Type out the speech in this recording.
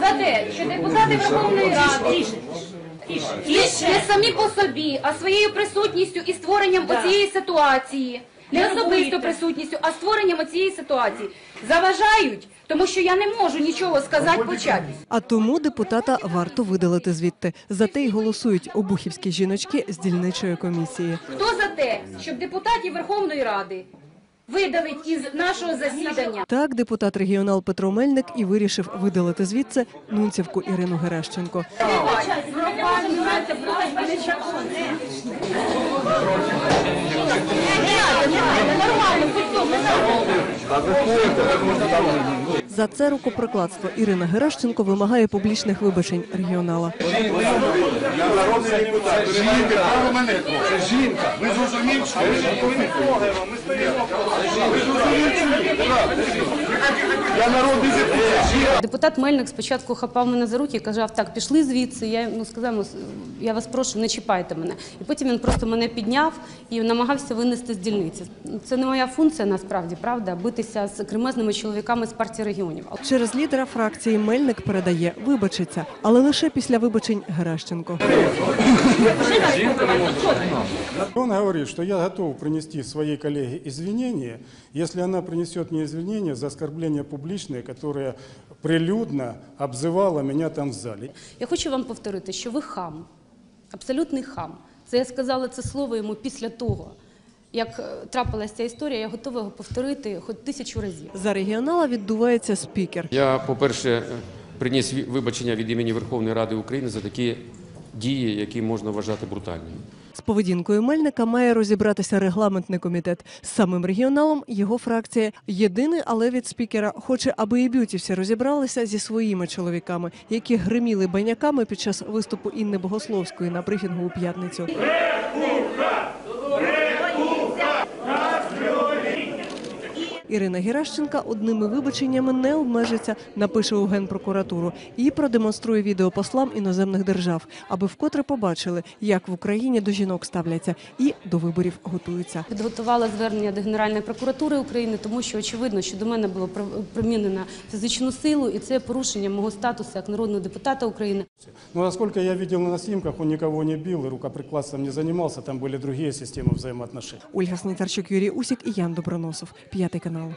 за те, що депутати Верховної Ради. Не самі по собі, а своєю присутністю і створенням оцієї ситуації, не особисто присутністю, а створенням оцієї ситуації. Заважають, тому що я не можу нічого сказати почати. А тому депутата варто видалити звідти. За те й голосують обухівські жіночки з дільничої комісії. Хто за те, щоб депутатів Верховної Ради видалить із нашого засідання? Так, депутат регіонал Петро Мельник і вирішив видалити звідси нунцівку Ірину Геращенко. За це рукопрокладство Ірина Геращенко вимагає публічних вибачень регіонала. Я народний депутат. Ви маєте право мене Це жінка. Ви зрозуміли, що ви не повинні Ми стоїмо. Ви зрозумієте, чи ні? Я народний депутат. Мельник спочатку хапав мене за руки і казав, так, пішли звідси. Я йому сказав, «Ну, я вас прошу, не чіпайте мене. І потім він просто мене підняв і намагався винести з дільниці. Це не моя функція насправді, правда, битися з кремезними чоловіками з партії регіонів. Через лідера фракції Мельник передає вибачиться, але лише після вибачень Геращенко. Он говорит, что я готов принести своей коллеге извинения, если она принесет мне извинения за оскорбление публичное, которое прилюдно обзывало меня там в зале. Я хочу вам повторити, що ви хам, абсолютний хам. Це я сказала це слово йому після того, як е, трапилася ця історія. Я готова його повторити хоч тисячу разів. За регіонала віддувається спікер. Я, по-перше, приніс вибачення від імені Верховної Ради України за такі дії, які можна вважати брутальними. З поведінкою Мельника має розібратися регламентний комітет. З самим регіоналом його фракція єдиний, але від спікера хоче, аби і б'ютівці розібралися зі своїми чоловіками, які гриміли баняками під час виступу Інни Богословської на брифінгу у п'ятницю. Ірина Геращенка одними вибаченнями не обмежиться, напише у генпрокуратуру і продемонструє відео послам іноземних держав, аби вкотре побачили, як в Україні до жінок ставляться і до виборів готуються. Підготувала звернення до Генеральної прокуратури України, тому що очевидно, що до мене було при- примінено фізичну силу, і це порушення мого статусу як народного депутата України. Но насколько я видел на снимках, он никого не бил и рукоприкладством не занимался, там были другие системы взаимоотношений. Ольга Снитарчук, Юрій Усік і Ян Доброносов. П'ятий канал.